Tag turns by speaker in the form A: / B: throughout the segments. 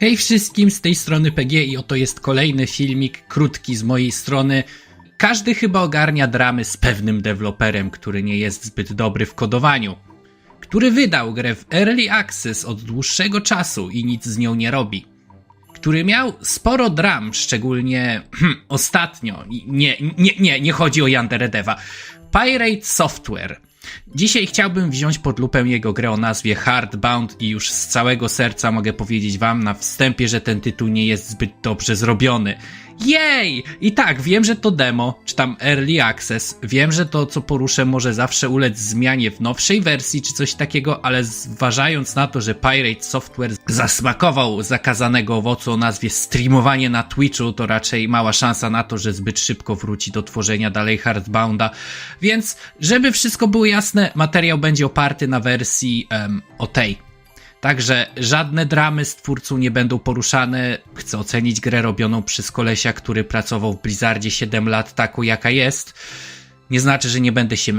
A: Hej wszystkim, z tej strony PG i oto jest kolejny filmik, krótki z mojej strony. Każdy chyba ogarnia dramy z pewnym deweloperem, który nie jest zbyt dobry w kodowaniu. Który wydał grę w Early Access od dłuższego czasu i nic z nią nie robi. Który miał sporo dram, szczególnie ostatnio. Nie, nie, nie, nie chodzi o Yandere Deva. Pirate Software. Dzisiaj chciałbym wziąć pod lupę jego grę o nazwie Hardbound i już z całego serca mogę powiedzieć wam na wstępie, że ten tytuł nie jest zbyt dobrze zrobiony. Jej! I tak, wiem, że to demo, czy tam early access, wiem, że to, co poruszę, może zawsze ulec zmianie w nowszej wersji, czy coś takiego, ale zważając na to, że Pirate Software zasmakował zakazanego owocu o nazwie streamowanie na Twitchu, to raczej mała szansa na to, że zbyt szybko wróci do tworzenia dalej Hardbounda. Więc, żeby wszystko było jasne, materiał będzie oparty na wersji o tej, Także żadne dramy z twórcą nie będą poruszane. Chcę ocenić grę robioną przez kolesia, który pracował w Blizzardzie 7 lat taką jaka jest. Nie znaczy, że nie będę się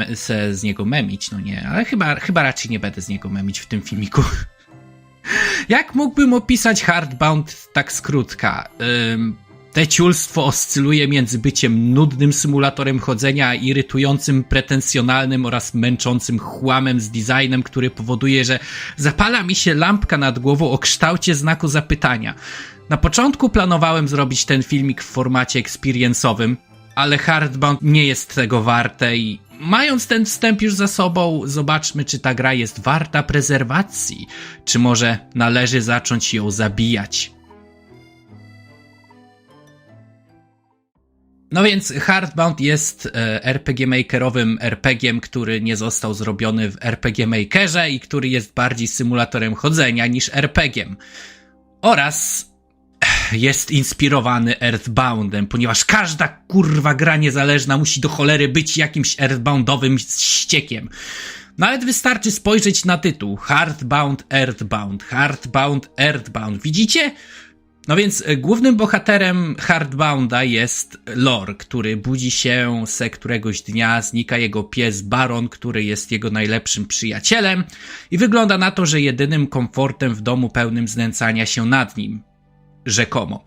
A: z niego memić, no nie, ale chyba, chyba raczej nie będę z niego memić w tym filmiku. Jak mógłbym opisać Hardbound tak skrótka? Ym, te ciulstwo oscyluje między byciem nudnym symulatorem chodzenia, a irytującym, pretensjonalnym oraz męczącym chłamem z designem, który powoduje, że zapala mi się lampka nad głową o kształcie znaku zapytania. Na początku planowałem zrobić ten filmik w formacie experience'owym, ale Hardbound nie jest tego warte i mając ten wstęp już za sobą, zobaczmy, czy ta gra jest warta prezerwacji, czy może należy zacząć ją zabijać. No więc Hardbound jest e, RPG Makerowym RPGiem, który nie został zrobiony w RPG Makerze i który jest bardziej symulatorem chodzenia niż RPGiem. Oraz jest inspirowany Earthboundem, ponieważ każda kurwa gra niezależna musi do cholery być jakimś Earthboundowym ściekiem. Nawet wystarczy spojrzeć na tytuł Hardbound Earthbound, Hardbound Earthbound. Widzicie? No więc e, głównym bohaterem Hardbounda jest Lor, który budzi się se któregoś dnia, znika jego pies Baron, który jest jego najlepszym przyjacielem i wygląda na to, że jedynym komfortem w domu pełnym znęcania się nad nim. Rzekomo.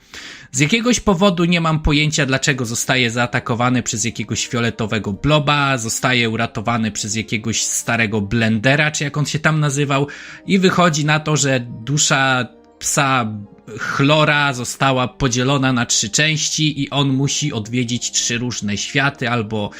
A: Z jakiegoś powodu nie mam pojęcia, dlaczego zostaje zaatakowany przez jakiegoś fioletowego bloba, zostaje uratowany przez jakiegoś starego blendera, czy jak on się tam nazywał, i wychodzi na to, że dusza psa Chlora została podzielona na trzy części i on musi odwiedzić trzy różne światy albo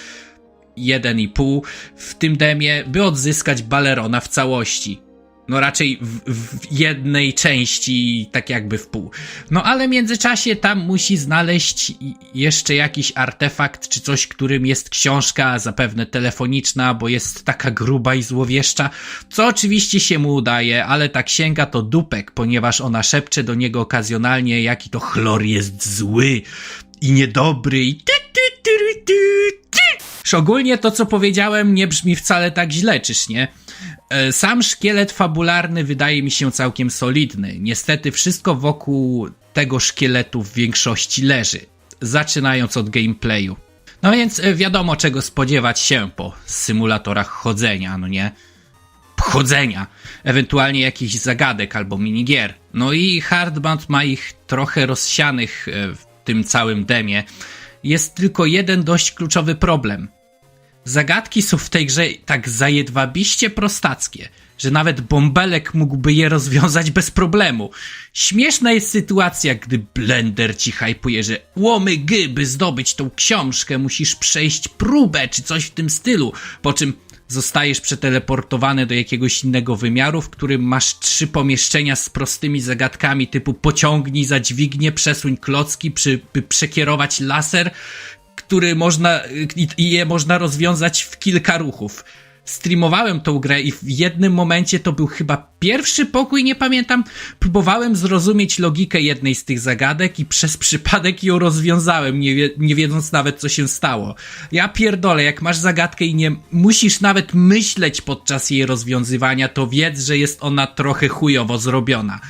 A: jeden i pół w tym demie, by odzyskać Balerona w całości. No raczej w, w jednej części, tak jakby w pół. No ale w międzyczasie tam musi znaleźć jeszcze jakiś artefakt, czy coś, którym jest książka, zapewne telefoniczna, bo jest taka gruba i złowieszcza, co oczywiście się mu udaje, ale ta księga to dupek, ponieważ ona szepcze do niego okazjonalnie, jaki to chlor jest zły i niedobry i ty, ty, ty, ty, ty. Ogólnie to, co powiedziałem, nie brzmi wcale tak źle, czyż nie? E, Sam szkielet fabularny wydaje mi się całkiem solidny. Niestety wszystko wokół tego szkieletu w większości leży, zaczynając od gameplayu. No więc e, wiadomo czego spodziewać się po symulatorach chodzenia, no nie? chodzenia, ewentualnie jakichś zagadek albo minigier. No i Hardbound ma ich trochę rozsianych e, w tym całym demie. Jest tylko jeden dość kluczowy problem. Zagadki są w tej grze tak zajedwabiście prostackie, że nawet bąbelek mógłby je rozwiązać bez problemu. Śmieszna jest sytuacja, gdy Blender ci hypuje, że łomy gy, by zdobyć tą książkę, musisz przejść próbę czy coś w tym stylu, po czym zostajesz przeteleportowany do jakiegoś innego wymiaru, w którym masz trzy pomieszczenia z prostymi zagadkami typu pociągnij za dźwignię, przesuń klocki, przy, by przekierować laser, który można i, je można rozwiązać w kilka ruchów. Streamowałem tą grę i w jednym momencie to był chyba pierwszy pokój, nie pamiętam. Próbowałem zrozumieć logikę jednej z tych zagadek i przez przypadek ją rozwiązałem, nie, nie wiedząc nawet co się stało. Ja pierdolę, jak masz zagadkę i nie musisz nawet myśleć podczas jej rozwiązywania, to wiedz, że jest ona trochę chujowo zrobiona.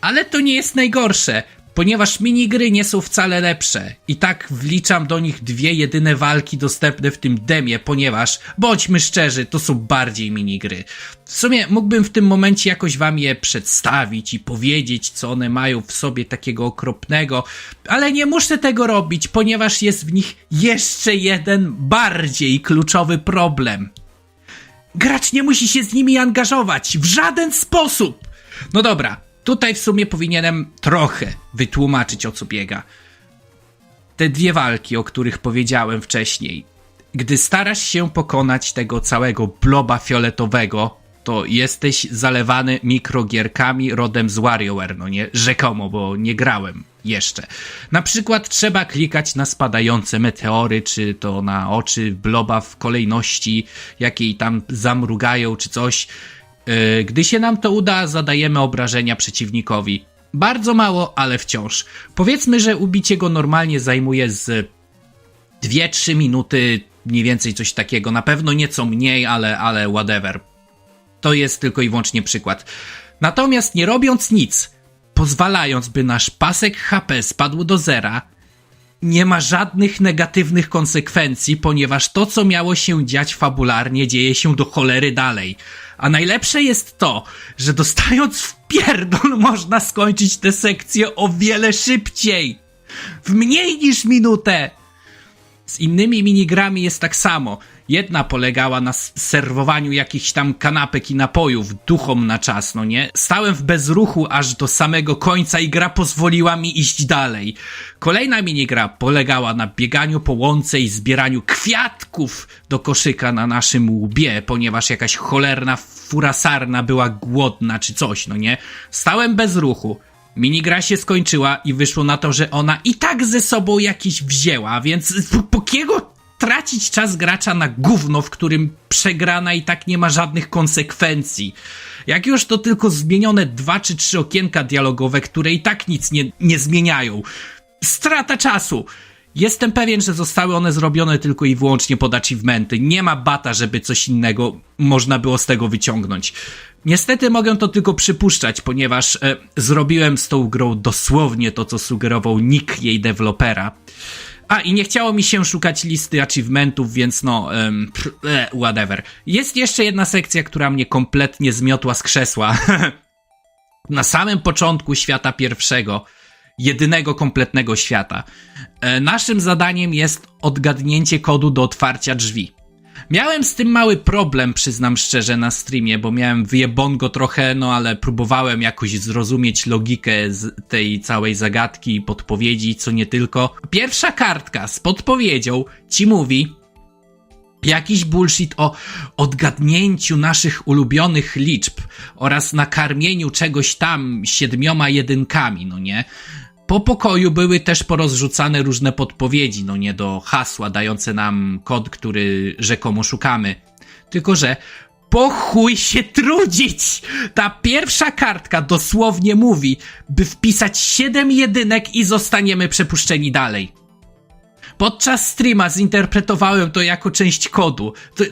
A: Ale to nie jest najgorsze. Ponieważ minigry nie są wcale lepsze. I tak wliczam do nich dwie jedyne walki dostępne w tym demie, ponieważ, bądźmy szczerzy, to są bardziej minigry. W sumie mógłbym w tym momencie jakoś wam je przedstawić i powiedzieć, co one mają w sobie takiego okropnego, ale nie muszę tego robić, ponieważ jest w nich jeszcze jeden bardziej kluczowy problem. Gracz nie musi się z nimi angażować w żaden sposób. No dobra, tutaj w sumie powinienem trochę wytłumaczyć o co biega. Te dwie walki, o których powiedziałem wcześniej. Gdy starasz się pokonać tego całego bloba fioletowego, to jesteś zalewany mikrogierkami rodem z WarioWare, no nie? Rzekomo, bo nie grałem jeszcze. Na przykład trzeba klikać na spadające meteory, czy to na oczy bloba w kolejności, jakiej tam zamrugają, czy coś. Yy, Gdy się nam to uda, zadajemy obrażenia przeciwnikowi. Bardzo mało, ale wciąż. Powiedzmy, że ubicie go normalnie zajmuje z 2-3 minuty, mniej więcej coś takiego. Na pewno nieco mniej, ale, ale whatever. To jest tylko i wyłącznie przykład. Natomiast nie robiąc nic, pozwalając, by nasz pasek HP spadł do zera, nie ma żadnych negatywnych konsekwencji, ponieważ to, co miało się dziać fabularnie, dzieje się do cholery dalej. A najlepsze jest to, że dostając w pierdol można skończyć tę sekcję o wiele szybciej. W mniej niż minutę. Z innymi minigrami jest tak samo. Jedna polegała na serwowaniu jakichś tam kanapek i napojów duchom na czas, no nie? Stałem w bezruchu aż do samego końca i gra pozwoliła mi iść dalej. Kolejna minigra polegała na bieganiu po łące i zbieraniu kwiatków do koszyka na naszym łbie, ponieważ jakaś cholerna furasarna była głodna czy coś, no nie? Stałem bez ruchu. Minigra się skończyła i wyszło na to, że ona i tak ze sobą jakiś wzięła, więc po kiego tracić czas gracza na gówno, w którym przegrana i tak nie ma żadnych konsekwencji. Jak już to tylko zmienione dwa czy trzy okienka dialogowe, które i tak nic nie, nie zmieniają. Strata czasu. Jestem pewien, że zostały one zrobione tylko i wyłącznie pod achievementy. Nie ma bata, żeby coś innego można było z tego wyciągnąć. Niestety mogę to tylko przypuszczać, ponieważ e, zrobiłem z tą grą dosłownie to, co sugerował nick jej dewelopera. A, i nie chciało mi się szukać listy achievementów, więc no, um, pr, e, whatever. Jest jeszcze jedna sekcja, która mnie kompletnie zmiotła z krzesła. Na samym początku świata pierwszego, jedynego kompletnego świata, e, naszym zadaniem jest odgadnięcie kodu do otwarcia drzwi. Miałem z tym mały problem, przyznam szczerze, na streamie, bo miałem wyjebongo trochę, no ale próbowałem jakoś zrozumieć logikę tej całej zagadki i podpowiedzi, co nie tylko. Pierwsza kartka z podpowiedzią ci mówi, jakiś bullshit o odgadnięciu naszych ulubionych liczb oraz nakarmieniu czegoś tam siedmioma jedynkami, no nie? Po pokoju były też porozrzucane różne podpowiedzi, no nie do hasła, dające nam kod, który rzekomo szukamy. Tylko, że po chuj się trudzić! Ta pierwsza kartka dosłownie mówi, by wpisać 7 jedynek i zostaniemy przepuszczeni dalej. Podczas streama zinterpretowałem to jako część kodu. To,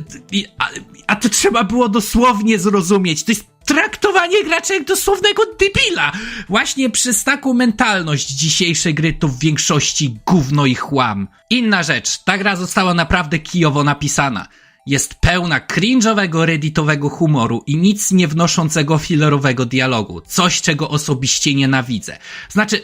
A: a, a to trzeba było dosłownie zrozumieć. To jest traktowanie gracza jak dosłownego debila. Właśnie przez taką mentalność dzisiejszej gry to w większości gówno i chłam. Inna rzecz, ta gra została naprawdę kijowo napisana. Jest pełna cringe'owego redditowego humoru i nic nie wnoszącego fillerowego dialogu. Coś, czego osobiście nienawidzę. Znaczy,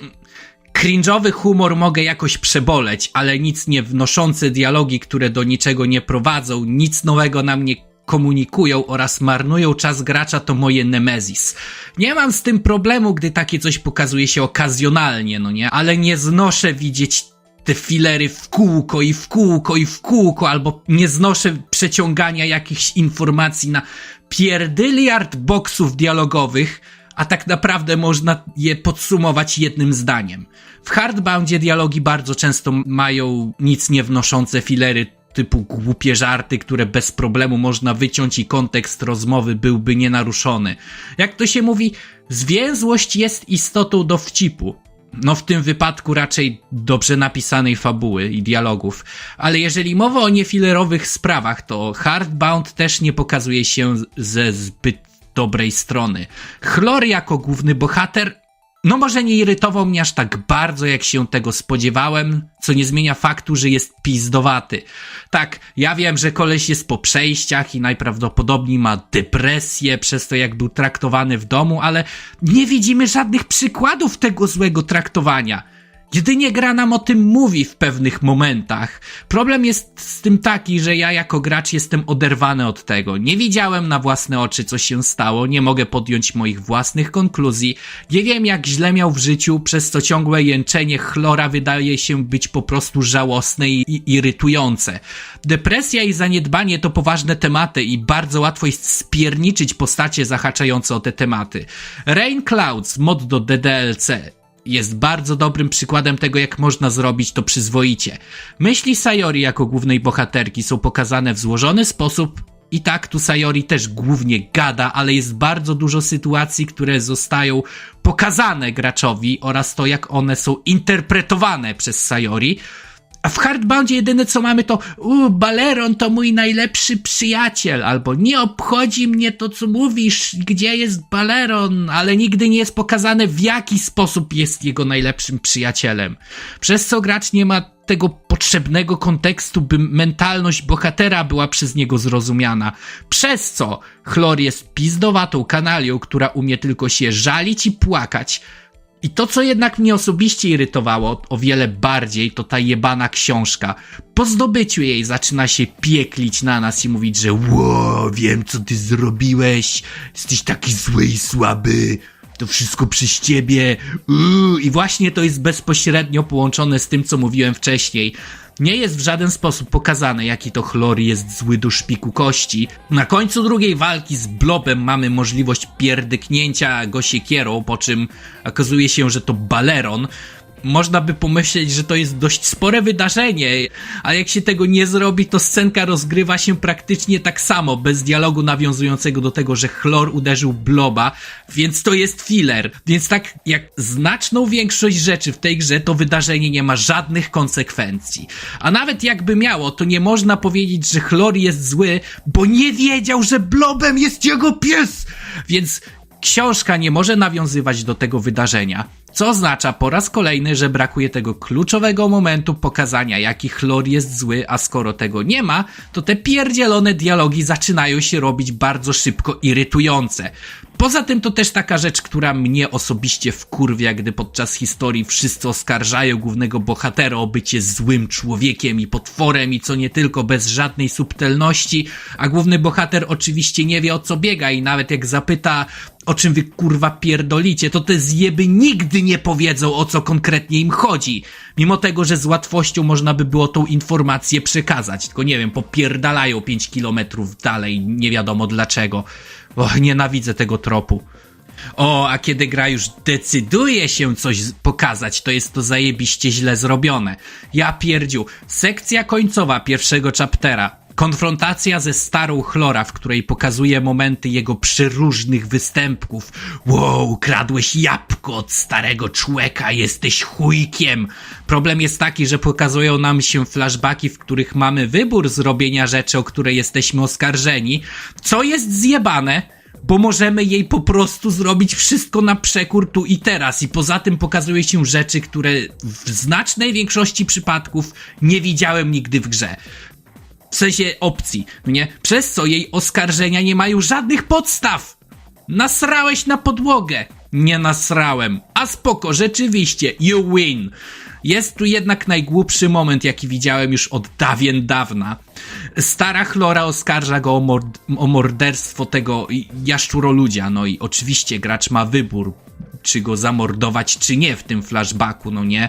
A: cringe'owy humor mogę jakoś przeboleć, ale nic nie wnoszące dialogi, które do niczego nie prowadzą, nic nowego nam nie komunikują oraz marnują czas gracza to moje nemezis. Nie mam z tym problemu, gdy takie coś pokazuje się okazjonalnie, no nie? Ale nie znoszę widzieć te filery w kółko i w kółko i w kółko, albo nie znoszę przeciągania jakichś informacji na pierdyliard boksów dialogowych, a tak naprawdę można je podsumować jednym zdaniem. W Hardboundzie dialogi bardzo często mają nic nie wnoszące filery typu głupie żarty, które bez problemu można wyciąć i kontekst rozmowy byłby nienaruszony. Jak to się mówi, zwięzłość jest istotą dowcipu. No w tym wypadku raczej dobrze napisanej fabuły i dialogów. Ale jeżeli mowa o niefilerowych sprawach, to Hardbound też nie pokazuje się ze zbyt dobrej strony. Chlor jako główny bohater no może nie irytował mnie aż tak bardzo, jak się tego spodziewałem, co nie zmienia faktu, że jest pizdowaty. Tak, ja wiem, że koleś jest po przejściach i najprawdopodobniej ma depresję przez to, jak był traktowany w domu, ale nie widzimy żadnych przykładów tego złego traktowania. Jedynie gra nam o tym mówi w pewnych momentach. Problem jest z tym taki, że ja jako gracz jestem oderwany od tego. Nie widziałem na własne oczy, co się stało, nie mogę podjąć moich własnych konkluzji. Nie wiem, jak źle miał w życiu, przez co ciągłe jęczenie chlora wydaje się być po prostu żałosne i, irytujące. Depresja i zaniedbanie to poważne tematy i bardzo łatwo jest spierniczyć postacie zahaczające o te tematy. Rain Clouds, mod do DDLC, jest bardzo dobrym przykładem tego, jak można zrobić to przyzwoicie. Myśli Sayori jako głównej bohaterki są pokazane w złożony sposób. I tak tu Sayori też głównie gada, ale jest bardzo dużo sytuacji, które zostają pokazane graczowi oraz to, jak one są interpretowane przez Sayori. A w Hardboundzie jedyne co mamy to u, Baleron to mój najlepszy przyjaciel, albo nie obchodzi mnie to co mówisz, gdzie jest Baleron, ale nigdy nie jest pokazane w jaki sposób jest jego najlepszym przyjacielem. Przez co gracz nie ma tego potrzebnego kontekstu, by mentalność bohatera była przez niego zrozumiana. Przez co Chlor jest pizdowatą kanalią, która umie tylko się żalić i płakać, i to, co jednak mnie osobiście irytowało o wiele bardziej, to ta jebana książka. Po zdobyciu jej zaczyna się pieklić na nas i mówić, że ło, wiem co ty zrobiłeś, jesteś taki zły i słaby, to wszystko przez ciebie. Uuu. I właśnie to jest bezpośrednio połączone z tym, co mówiłem wcześniej. Nie jest w żaden sposób pokazane, jaki to chlor jest zły do szpiku kości. Na końcu drugiej walki z Blobem mamy możliwość pierdyknięcia go siekierą, po czym okazuje się, że to Baleron. Można by pomyśleć, że to jest dość spore wydarzenie, ale jak się tego nie zrobi, to scenka rozgrywa się praktycznie tak samo, bez dialogu nawiązującego do tego, że chlor uderzył bloba, więc to jest filler. Więc tak jak znaczną większość rzeczy w tej grze, to wydarzenie nie ma żadnych konsekwencji. A nawet jakby miało, to nie można powiedzieć, że chlor jest zły, bo nie wiedział, że blobem jest jego pies! Więc książka nie może nawiązywać do tego wydarzenia. Co oznacza po raz kolejny, że brakuje tego kluczowego momentu pokazania, jaki chlor jest zły, a skoro tego nie ma, to te pierdzielone dialogi zaczynają się robić bardzo szybko irytujące. Poza tym to też taka rzecz, która mnie osobiście wkurwia, gdy podczas historii wszyscy oskarżają głównego bohatera o bycie złym człowiekiem i potworem i co nie tylko bez żadnej subtelności, a główny bohater oczywiście nie wie o co biega i nawet jak zapyta o czym wy kurwa pierdolicie, to te zjeby nigdy nie powiedzą o co konkretnie im chodzi. Mimo tego, że z łatwością można by było tą informację przekazać, tylko nie wiem, popierdalają 5 kilometrów dalej, nie wiadomo dlaczego. Och, nienawidzę tego tropu. O, a kiedy gra już decyduje się coś pokazać, to jest to zajebiście źle zrobione. Ja pierdziu. Sekcja końcowa pierwszego chaptera. Konfrontacja ze starą Chlora, w której pokazuje momenty jego przeróżnych występków. Wow, kradłeś jabłko od starego człeka, jesteś chujkiem. Problem jest taki, że pokazują nam się flashbacki, w których mamy wybór zrobienia rzeczy, o które jesteśmy oskarżeni, co jest zjebane, bo możemy jej po prostu zrobić wszystko na przekór tu i teraz. I poza tym pokazuje się rzeczy, które w znacznej większości przypadków nie widziałem nigdy w grze. W sensie opcji, nie? Przez co jej oskarżenia nie mają żadnych podstaw. Nasrałeś na podłogę. Nie nasrałem. A spoko, rzeczywiście, you win. Jest tu jednak najgłupszy moment, jaki widziałem już od dawien dawna. Stara Chlora oskarża go o, mord- o morderstwo tego jaszczuroludzia, no i oczywiście gracz ma wybór, czy go zamordować, czy nie w tym flashbacku, no nie?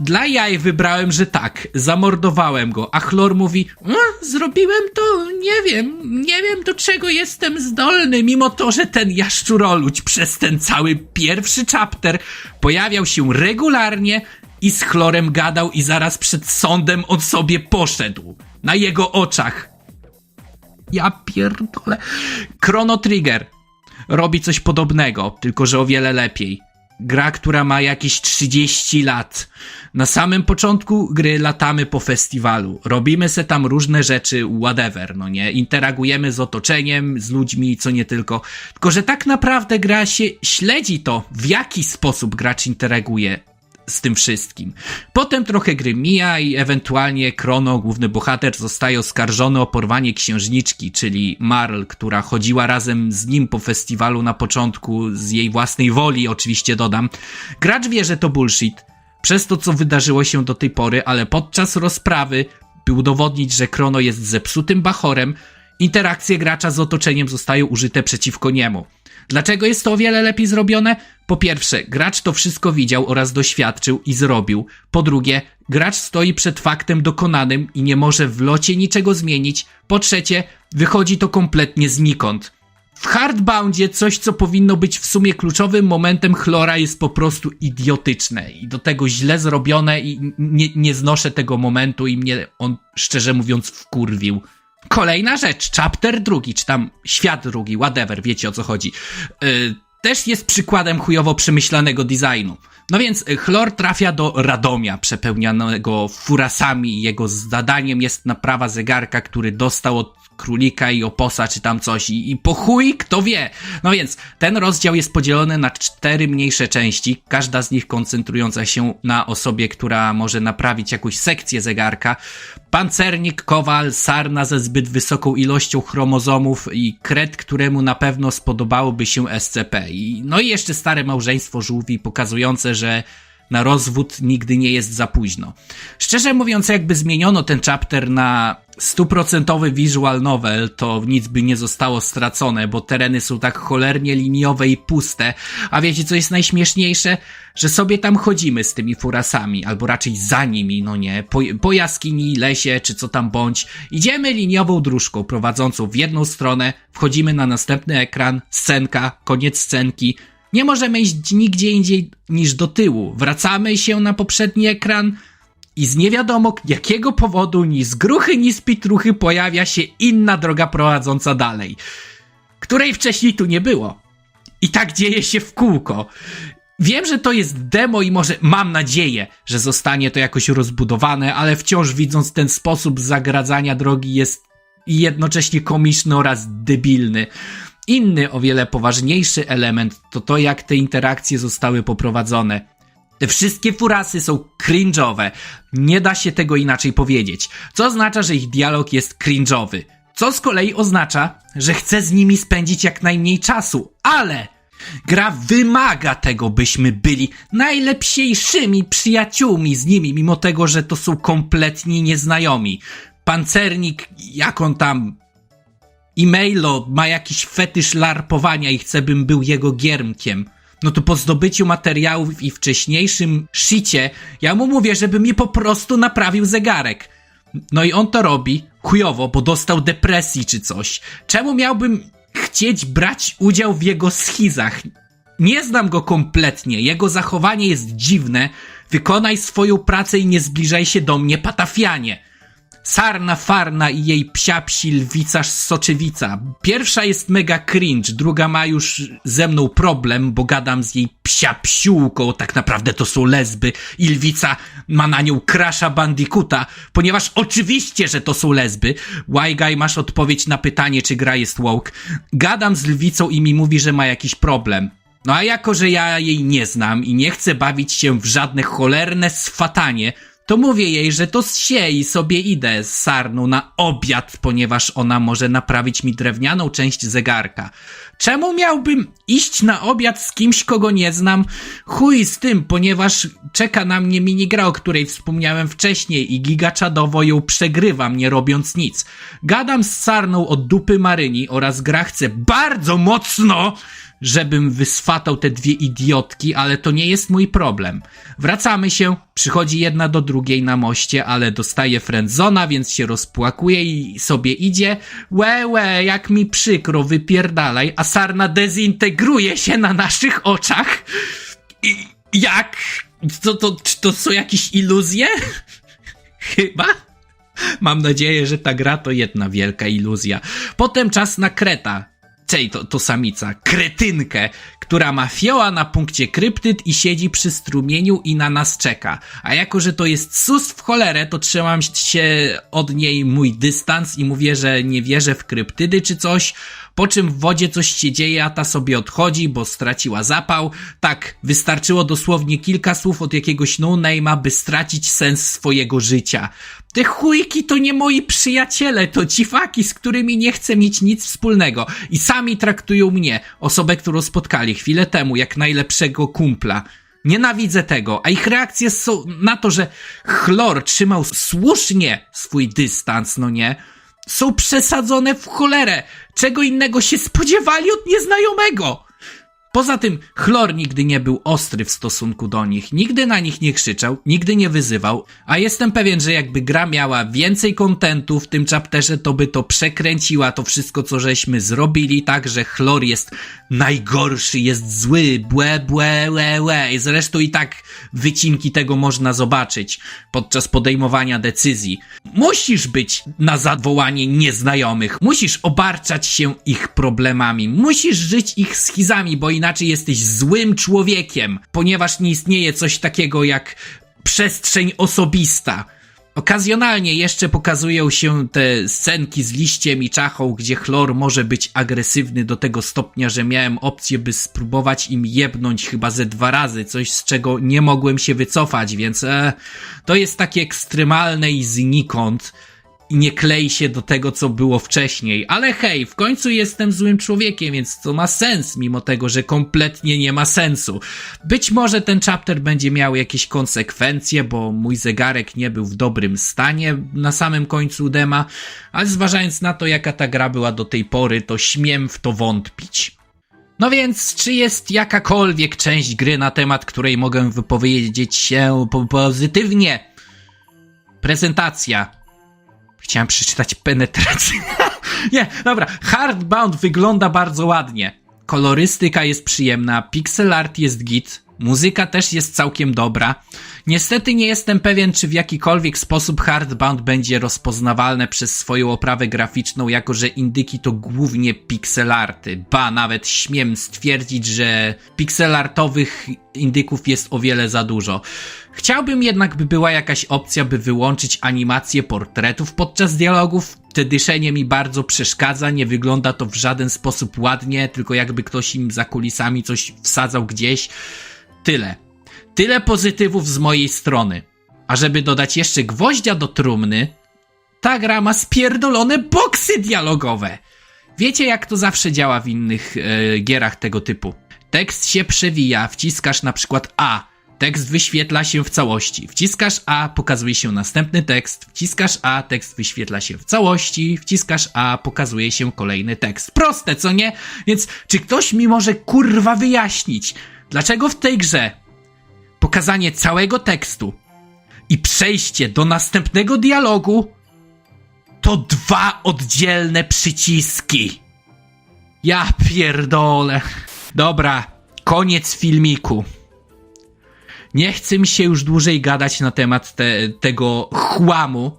A: Dla jaj wybrałem, że tak, zamordowałem go, a Chlor mówi, "Mm, zrobiłem to, nie wiem, nie wiem do czego jestem zdolny, mimo to, że ten jaszczuroludź przez ten cały pierwszy chapter pojawiał się regularnie i z Chlorem gadał i zaraz przed sądem on sobie poszedł. Na jego oczach. Ja pierdolę. Chrono Trigger robi coś podobnego, tylko że o wiele lepiej. gra, która ma jakieś 30 lat. Na samym początku gry latamy po festiwalu, robimy se tam różne rzeczy, whatever, no nie? Interagujemy z otoczeniem, z ludźmi, co nie tylko. Tylko, że tak naprawdę gra się śledzi to, w jaki sposób gracz interaguje z tym wszystkim. Potem trochę gry mija i ewentualnie Krono, główny bohater, zostaje oskarżony o porwanie księżniczki, czyli Marl, która chodziła razem z nim po festiwalu na początku z jej własnej woli, oczywiście dodam. Gracz wie, że to bullshit, przez to, co wydarzyło się do tej pory, ale podczas rozprawy, by udowodnić, że Krono jest zepsutym bachorem, interakcje gracza z otoczeniem zostają użyte przeciwko niemu. Dlaczego jest to o wiele lepiej zrobione? Po pierwsze, gracz to wszystko widział oraz doświadczył i zrobił. Po drugie, gracz stoi przed faktem dokonanym i nie może w locie niczego zmienić. Po trzecie, wychodzi to kompletnie znikąd. W Hardboundzie coś, co powinno być w sumie kluczowym momentem chlora jest po prostu idiotyczne i do tego źle zrobione i nie, nie znoszę tego momentu i mnie on, szczerze mówiąc, wkurwił. Kolejna rzecz, chapter drugi, czy tam świat drugi, whatever, wiecie o co chodzi. Yy, też jest przykładem chujowo przemyślanego designu. No więc y, chlor trafia do Radomia, przepełnionego furasami. Jego zadaniem jest naprawa zegarka, który dostał od królika i oposa, czy tam coś. I, I po chuj, kto wie. No więc ten rozdział jest podzielony na cztery mniejsze części, każda z nich koncentrująca się na osobie, która może naprawić jakąś sekcję zegarka. Pancernik, kowal, sarna ze zbyt wysoką ilością chromozomów i kret, któremu na pewno spodobałoby się SCP. I, no i jeszcze stare małżeństwo żółwi pokazujące, że na rozwód nigdy nie jest za późno. Szczerze mówiąc, jakby zmieniono ten chapter na stuprocentowy visual novel, to nic by nie zostało stracone, bo tereny są tak cholernie liniowe i puste. A wiecie, co jest najśmieszniejsze? Że sobie tam chodzimy z tymi furasami, albo raczej za nimi, no nie, po, po jaskini, lesie, czy co tam bądź. Idziemy liniową dróżką prowadzącą w jedną stronę, wchodzimy na następny ekran, scenka, koniec scenki, nie możemy iść nigdzie indziej niż do tyłu. Wracamy się na poprzedni ekran i z nie wiadomo jakiego powodu, ni z gruchy, ni z pitruchy pojawia się inna droga prowadząca dalej, której wcześniej tu nie było. I tak dzieje się w kółko. Wiem, że to jest demo i może mam nadzieję, że zostanie to jakoś rozbudowane, ale wciąż widząc ten sposób zagradzania drogi jest jednocześnie komiczny oraz debilny. Inny, o wiele poważniejszy element to to, jak te interakcje zostały poprowadzone. Te wszystkie furasy są cringe'owe. Nie da się tego inaczej powiedzieć. Co oznacza, że ich dialog jest cringe'owy. Co z kolei oznacza, że chcę z nimi spędzić jak najmniej czasu. Ale gra wymaga tego, byśmy byli najlepsiejszymi przyjaciółmi z nimi, mimo tego, że to są kompletni nieznajomi. Pancernik, jak on tam e-mailo ma jakiś fetysz larpowania i chce, bym był jego giermkiem. No to po zdobyciu materiałów i wcześniejszym shicie, ja mu mówię, żeby mi po prostu naprawił zegarek. No i on to robi, chujowo, bo dostał depresji czy coś. Czemu miałbym chcieć brać udział w jego schizach? Nie znam go kompletnie, jego zachowanie jest dziwne. Wykonaj swoją pracę i nie zbliżaj się do mnie, patafianie. Sarna Farna i jej psia psi lwica soczewica. Pierwsza jest mega cringe, druga ma już ze mną problem, bo gadam z jej psia psiółką, tak naprawdę to są lesby i lwica ma na nią krasza bandicuta, ponieważ oczywiście, że to są lesby. Guy masz odpowiedź na pytanie, czy gra jest woke. Gadam z lwicą i mi mówi, że ma jakiś problem. No a jako, że ja jej nie znam i nie chcę bawić się w żadne cholerne swatanie, to mówię jej, że to się i sobie idę z sarną na obiad, ponieważ ona może naprawić mi drewnianą część zegarka. Czemu miałbym iść na obiad z kimś, kogo nie znam? Chuj z tym, ponieważ czeka na mnie minigra, o której wspomniałem wcześniej i gigaczadowo ją przegrywam, nie robiąc nic. Gadam z sarną od dupy Maryni oraz gra chce bardzo mocno żebym wyswatał te dwie idiotki, ale to nie jest mój problem. Wracamy się, przychodzi jedna do drugiej na moście, ale dostaje friendzona, więc się rozpłakuje i sobie idzie. Łe, łe, jak mi przykro, wypierdalaj, a Sarna dezintegruje się na naszych oczach. I jak? To, to, to są jakieś iluzje? Chyba? Mam nadzieję, że ta gra to jedna wielka iluzja. Potem czas na Kreta, tej to, to samica, kretynkę, która ma fioła na punkcie kryptyd i siedzi przy strumieniu i na nas czeka. A jako, że to jest sus w cholerę, to trzymam się od niej mój dystans i mówię, że nie wierzę w kryptydy czy coś, po czym w wodzie coś się dzieje, a ta sobie odchodzi, bo straciła zapał. Tak, wystarczyło dosłownie kilka słów od jakiegoś no-name'a, by stracić sens swojego życia. Te chujki to nie moi przyjaciele, to dziwaki, z którymi nie chcę mieć nic wspólnego. I sami traktują mnie, osobę, którą spotkali chwilę temu, jak najlepszego kumpla. Nienawidzę tego, a ich reakcje są na to, że chlor trzymał słusznie swój dystans, no nie? Są przesadzone w cholerę. Czego innego się spodziewali od nieznajomego? Poza tym, chlor nigdy nie był ostry w stosunku do nich, nigdy na nich nie krzyczał, nigdy nie wyzywał, a jestem pewien, że jakby gra miała więcej kontentu w tym chapterze, to by to przekręciła to wszystko, co żeśmy zrobili, tak, że chlor jest najgorszy, jest zły, błe, błe, łe, łe. Zresztą i tak wycinki tego można zobaczyć podczas podejmowania decyzji. Musisz być na zawołanie nieznajomych, musisz obarczać się ich problemami, musisz żyć ich schizami, bo inaczej jesteś złym człowiekiem, ponieważ nie istnieje coś takiego jak przestrzeń osobista. Okazjonalnie jeszcze pokazują się te scenki z liściem i czachą, gdzie chlor może być agresywny do tego stopnia, że miałem opcję, by spróbować im jebnąć chyba ze dwa razy, coś z czego nie mogłem się wycofać, więc e, to jest takie ekstremalne i znikąd i nie klei się do tego, co było wcześniej. Ale hej, w końcu jestem złym człowiekiem, więc to ma sens, mimo tego, że kompletnie nie ma sensu. Być może ten chapter będzie miał jakieś konsekwencje, bo mój zegarek nie był w dobrym stanie na samym końcu dema, ale zważając na to, jaka ta gra była do tej pory, to śmiem w to wątpić. No więc, czy jest jakakolwiek część gry na temat, której mogę wypowiedzieć się po- pozytywnie? Prezentacja. Chciałem przeczytać penetrację. Nie, dobra. Hardbound wygląda bardzo ładnie. Kolorystyka jest przyjemna, pixel art jest git, muzyka też jest całkiem dobra. Niestety nie jestem pewien, czy w jakikolwiek sposób Hardbound będzie rozpoznawalne przez swoją oprawę graficzną, jako że indyki to głównie pixel arty. Ba, nawet śmiem stwierdzić, że pixel artowych indyków jest o wiele za dużo. Chciałbym jednak, by była jakaś opcja, by wyłączyć animację portretów podczas dialogów. Te dyszenie mi bardzo przeszkadza, nie wygląda to w żaden sposób ładnie, tylko jakby ktoś im za kulisami coś wsadzał gdzieś. Tyle. Tyle pozytywów z mojej strony. A żeby dodać jeszcze gwoździa do trumny, ta gra ma spierdolone boksy dialogowe. Wiecie, jak to zawsze działa w innych e, gierach tego typu. Tekst się przewija, wciskasz na przykład A, tekst wyświetla się w całości. Wciskasz A, pokazuje się następny tekst. Wciskasz A, tekst wyświetla się w całości. Wciskasz A, pokazuje się kolejny tekst. Proste, co nie? Więc czy ktoś mi może kurwa wyjaśnić, dlaczego w tej grze pokazanie całego tekstu i przejście do następnego dialogu to dwa oddzielne przyciski. Ja pierdolę. Dobra, koniec filmiku. Nie chce mi się już dłużej gadać na temat te, tego chłamu.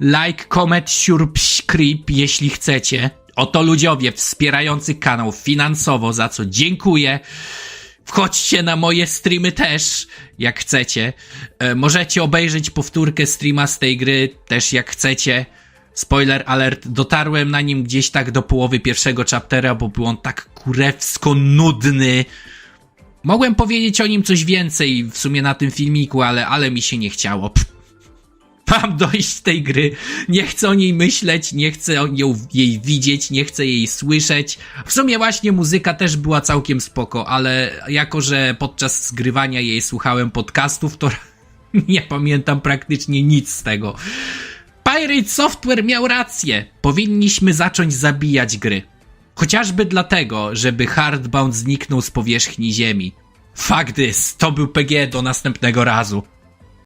A: Like, comment, subscribe, jeśli chcecie. Oto ludziowie wspierający kanał finansowo, za co dziękuję. Wchodźcie na moje streamy też, jak chcecie. E, możecie obejrzeć powtórkę streama z tej gry też jak chcecie. Spoiler alert, dotarłem na nim gdzieś tak do połowy pierwszego chaptera, bo był on tak kurewsko nudny. Mogłem powiedzieć o nim coś więcej w sumie na tym filmiku, ale, ale mi się nie chciało. Pff. Mam dość tej gry. Nie chcę o niej myśleć, nie chcę nią, jej widzieć, nie chcę jej słyszeć. W sumie właśnie muzyka też była całkiem spoko, ale jako, że podczas zgrywania jej słuchałem podcastów, to nie pamiętam praktycznie nic z tego. Pirate Software miał rację. Powinniśmy zacząć zabijać gry. Chociażby dlatego, żeby Hardbound zniknął z powierzchni Ziemi. Fuck this, to był PG do następnego razu.